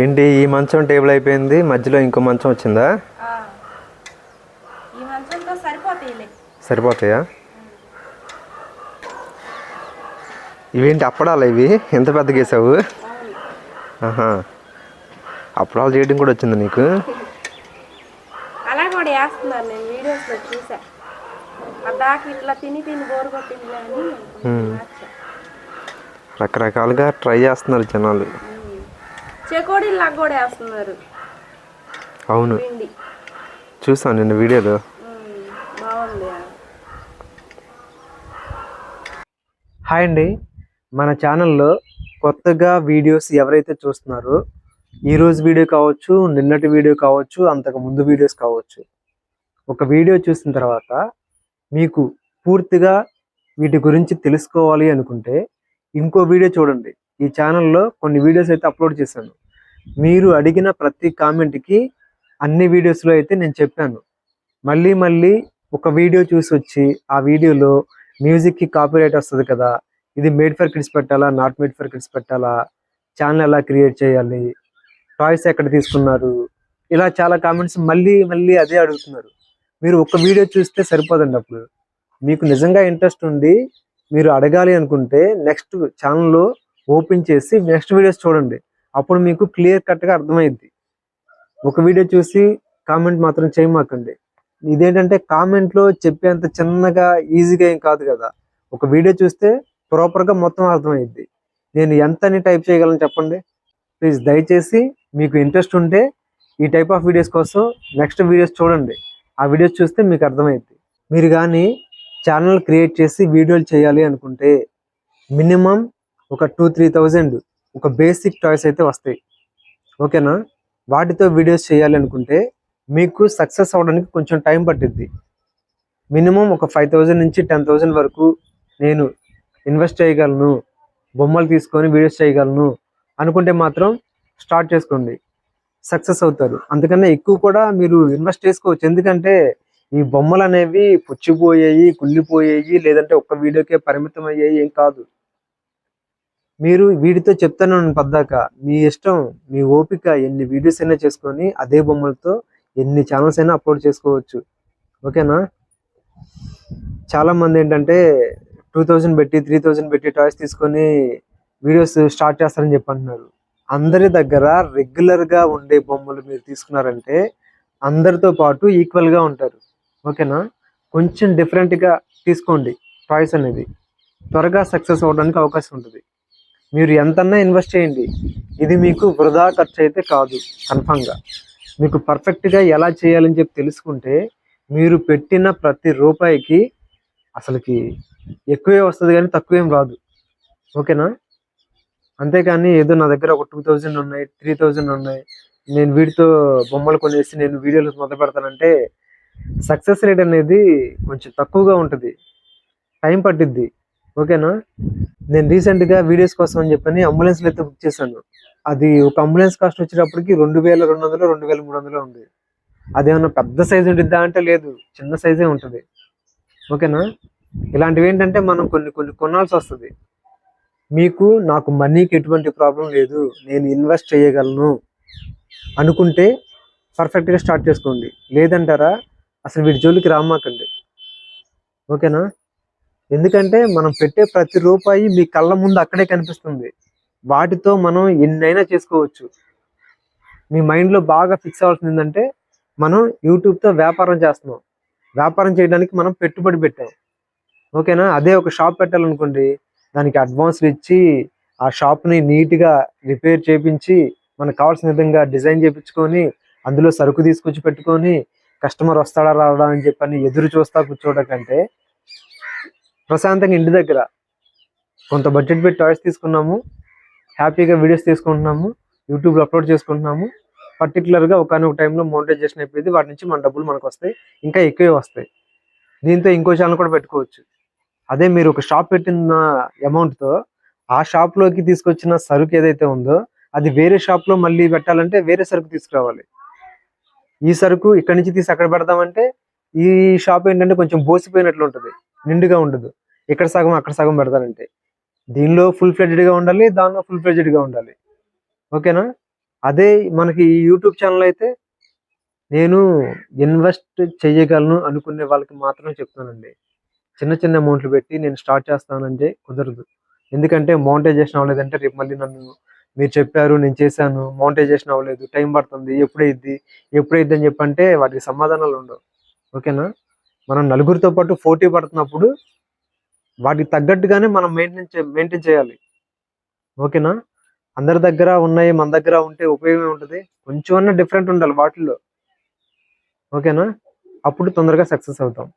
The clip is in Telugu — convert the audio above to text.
ఏంటి ఈ మంచం టేబుల్ అయిపోయింది మధ్యలో ఇంకో మంచం వచ్చిందా? సరిపోతాయా? ఇవేంటి అప్పడాలా ఇవి? ఎంత పెద్ద గీసావు? ఆహా. అప్పడాలు చేయడం కూడా వచ్చింది నీకు? అలా కూడా వేస్తున్నారు నేను వీడియోస్లో చూసా. అద్దాకి ఇట్లా తిని తిని బోరు కొట్టింది అని కొంచెం మార్చా. రకరకాలుగా ట్రై చేస్తున్నారు జనాలు. కూడా వేస్తున్నారు. అవును. పిండి. చూసాను నిన్న వీడియోలో. బాగుంది. హాయ్ అండి. మన ఛానల్లో కొత్తగా వీడియోస్ ఎవరైతే చూస్తున్నారో ఈరోజు వీడియో కావచ్చు నిన్నటి వీడియో కావచ్చు అంతకు ముందు వీడియోస్ కావచ్చు ఒక వీడియో చూసిన తర్వాత మీకు పూర్తిగా వీటి గురించి తెలుసుకోవాలి అనుకుంటే ఇంకో వీడియో చూడండి. ఈ ఛానల్లో కొన్ని వీడియోస్ అయితే అప్లోడ్ చేశాను. మీరు అడిగిన ప్రతి కామెంట్కి అన్ని వీడియోస్లో అయితే నేను చెప్పాను. మళ్ళీ మళ్ళీ ఒక వీడియో చూసి వచ్చి ఆ వీడియోలో మ్యూజిక్కి కాపీరైట్ వస్తుంది కదా ఇది మేడ్ ఫర్ కిడ్స్ పెట్టాలా నాట్ మేడ్ ఫర్ కిడ్స్ పెట్టాలా ఛానల్ ఎలా క్రియేట్ చేయాలి టాయ్స్ ఎక్కడ తీసుకున్నారు ఇలా చాలా కామెంట్స్ మళ్ళీ మళ్ళీ అదే అడుగుతున్నారు. మీరు ఒక వీడియో చూస్తే సరిపోదండి అప్పుడు. మీకు నిజంగా ఇంట్రెస్ట్ ఉండి మీరు అడగాలి అనుకుంటే నెక్స్ట్ ఛానల్లో ఓపెన్ చేసి నెక్స్ట్ వీడియోస్ చూడండి. అప్పుడు మీకు క్లియర్ కట్గా అర్థమైద్ది. ఒక వీడియో చూసి కామెంట్ మాత్రం చేయమాకండి. ఇదేంటంటే కామెంట్లో చెప్పేంత చిన్నగా ఈజీగా ఏం కాదు కదా. ఒక వీడియో చూస్తే ప్రాపర్గా మొత్తం అర్థమైద్ది. నేను ఎంతని టైప్ చేయగలను చెప్పండి? ప్లీజ్ దయచేసి మీకు ఇంట్రెస్ట్ ఉంటే ఈ టైప్ ఆఫ్ వీడియోస్ కోసం నెక్స్ట్ వీడియోస్ చూడండి. ఆ వీడియోస్ చూస్తే మీకు అర్థమైద్ది. మీరు కానీ ఛానల్ క్రియేట్ చేసి వీడియోలు చేయాలి అనుకుంటే మినిమం ఒక టూ త్రీ థౌజండ్ ఒక బేసిక్ టాయ్స్ అయితే వస్తాయి. ఓకేనా? వాటితో వీడియోస్ చేయాలి అనుకుంటే మీకు సక్సెస్ అవడానికి కొంచెం టైం పట్టిద్ది. మినిమం ఒక ఫైవ్ థౌజండ్ నుంచి టెన్ థౌజండ్ వరకు నేను ఇన్వెస్ట్ చేయగలను బొమ్మలు తీసుకొని వీడియోస్ చేయగలను అనుకుంటే మాత్రం స్టార్ట్ చేసుకోండి. సక్సెస్ అవుతారు. అందుకనే ఎక్కువ కూడా మీరు ఇన్వెస్ట్ చేసుకోవచ్చు. ఎందుకంటే ఈ బొమ్మలు అనేవి పుచ్చిపోయాయి కుళ్ళిపోయాయి లేదంటే ఒక్క వీడియోకే పరిమితం అయ్యాయి ఏం కాదు. మీరు వీటితో చెప్తాను పద్దాక మీ ఇష్టం మీ ఓపిక ఎన్ని వీడియోస్ అయినా చేసుకొని అదే బొమ్మలతో ఎన్ని ఛానల్స్ అయినా అప్లోడ్ చేసుకోవచ్చు. ఓకేనా? చాలామంది ఏంటంటే టూ థౌజండ్ పెట్టి త్రీ థౌజండ్ పెట్టి టాయ్స్ తీసుకొని వీడియోస్ స్టార్ట్ చేస్తారని చెప్పి అంటున్నారు అందరి దగ్గర రెగ్యులర్గా ఉండే బొమ్మలు మీరు తీసుకున్నారంటే అందరితో పాటు ఈక్వల్గా ఉంటారు. ఓకేనా? కొంచెం డిఫరెంట్గా తీసుకోండి టాయ్స్ అనేది. త్వరగా సక్సెస్ అవడానికి అవకాశం ఉంటుంది. మీరు ఎంతన్నా ఇన్వెస్ట్ చేయండి. ఇది మీకు వృధా ఖర్చు అయితే కాదు కన్ఫామ్గా మీకు పర్ఫెక్ట్గా ఎలా చేయాలని చెప్పి తెలుసుకుంటే మీరు పెట్టిన ప్రతి రూపాయికి అసలుకి ఎక్కువే వస్తుంది కానీ తక్కువేం రాదు. ఓకేనా? అంతేకాని ఏదో నా దగ్గర ఒక టూ థౌజండ్ ఉన్నాయి త్రీ థౌజండ్ ఉన్నాయి. నేను వీటితో బొమ్మలు కొనేసి నేను వీడియోలు మొదలు పెడతానంటే సక్సెస్ రేట్ అనేది కొంచెం తక్కువగా ఉంటుంది. టైం పట్టిద్ది. ఓకేనా? నేను రీసెంట్గా వీడియోస్ కోసం అని చెప్పని అంబులెన్స్లో అయితే బుక్ చేశాను. అది ఒక అంబులెన్స్ కాస్ట్ వచ్చేటప్పటికి రెండు వేల రెండు వందలు రెండు వేల మూడు వందలు ఉంది. అదేమన్నా పెద్ద సైజు ఉంటుందా అంటే లేదు. చిన్న సైజే ఉంటుంది. ఓకేనా? ఇలాంటివి ఏంటంటే మనం కొన్ని కొన్ని కొనాల్సి వస్తుంది. మీకు నాకు మనీకి ఎటువంటి ప్రాబ్లం లేదు. నేను ఇన్వెస్ట్ చేయగలను. అనుకుంటే పర్ఫెక్ట్గా స్టార్ట్ చేసుకోండి. లేదంటారా? అసలు వీటి జోలికి రామాకండి. ఓకేనా? ఎందుకంటే మనం పెట్టే ప్రతి రూపాయి మీ కళ్ళ ముందు అక్కడే కనిపిస్తుంది. వాటితో మనం ఎన్నైనా చేసుకోవచ్చు. మీ మైండ్లో బాగా ఫిక్స్ అవ్వాల్సింది ఏంటంటే మనం యూట్యూబ్తో వ్యాపారం చేస్తున్నాం. వ్యాపారం చేయడానికి మనం పెట్టుబడి పెట్టాం. ఓకేనా? అదే ఒక షాప్ పెట్టాలనుకోండి దానికి అడ్వాన్స్లు ఇచ్చి ఆ షాప్ని నీట్గా రిపేర్ చేపించి మనకు కావాల్సిన విధంగా డిజైన్ చేయించుకొని అందులో సరుకు తీసుకొచ్చి పెట్టుకొని కస్టమర్ వస్తాడా రావడా అని చెప్పని ఎదురు చూస్తా కూర్చోవడం కంటే ప్రశాంతంగా ఇంటి దగ్గర కొంత బడ్జెట్ పెట్టి టాయ్స్ తీసుకున్నాము. హ్యాపీగా వీడియోస్ తీసుకుంటున్నాము. యూట్యూబ్లో అప్లోడ్ చేసుకుంటున్నాము. పర్టికులర్గా ఒకనొక టైంలో మోనిటైజేషన్ అయిపోయింది. వాటి నుంచి మన డబ్బులు మనకు వస్తాయి. ఇంకా ఎక్కువే వస్తాయి. దీంతో ఇంకో ఛానల్ కూడా పెట్టుకోవచ్చు. అదే మీరు ఒక షాప్ పెట్టిన అమౌంట్తో ఆ షాప్లోకి తీసుకొచ్చిన సరుకు ఏదైతే ఉందో అది వేరే షాప్లో మళ్ళీ పెట్టాలంటే వేరే సరుకు తీసుకురావాలి. ఈ సరుకు ఇక్కడి నుంచి తీసి అక్కడ పెడదామంటే ఈ షాప్ ఏంటంటే కొంచెం బోసిపోయినట్లు ఉంటుంది. నిండుగా ఉండదు. ఇక్కడ సగం అక్కడ సగం పెడతారంటే. దీనిలో ఫుల్గా ఉండాలి దానిలో ఫుల్గా ఉండాలి. ఓకేనా అదే మనకి ఈ యూట్యూబ్ ఛానల్ అయితే నేను ఇన్వెస్ట్ చేయగలను అనుకునే వాళ్ళకి మాత్రమే చెప్తానండి. చిన్న చిన్న అమౌంట్లు పెట్టి నేను స్టార్ట్ చేస్తానంటే కుదరదు. ఎందుకంటే మౌంటైజేషన్ అవ్వలేదంటే రేపు మళ్ళీ నన్ను మీరు చెప్పారు నేను చేశాను మౌంటైజేషన్ అవ్వలేదు టైం పడుతుంది ఎప్పుడైద్ది ఎప్పుడైద్ది అని చెప్పంటే వాటికి సమాధానాలు ఉండవు. ఓకేనా? మనం నలుగురితో పాటు పోటీ పడుతున్నప్పుడు వాటికి తగ్గట్టుగానే మనం మెయింటైన్ మెయింటైన్ చేయాలి. ఓకేనా? అందరి దగ్గర ఉన్నాయి మన దగ్గర ఉంటే ఉపయోగమే ఉంటుంది. కొంచెం డిఫరెంట్ ఉండాలి వాటిల్లో. ఓకేనా? అప్పుడు తొందరగా సక్సెస్ అవుతాం.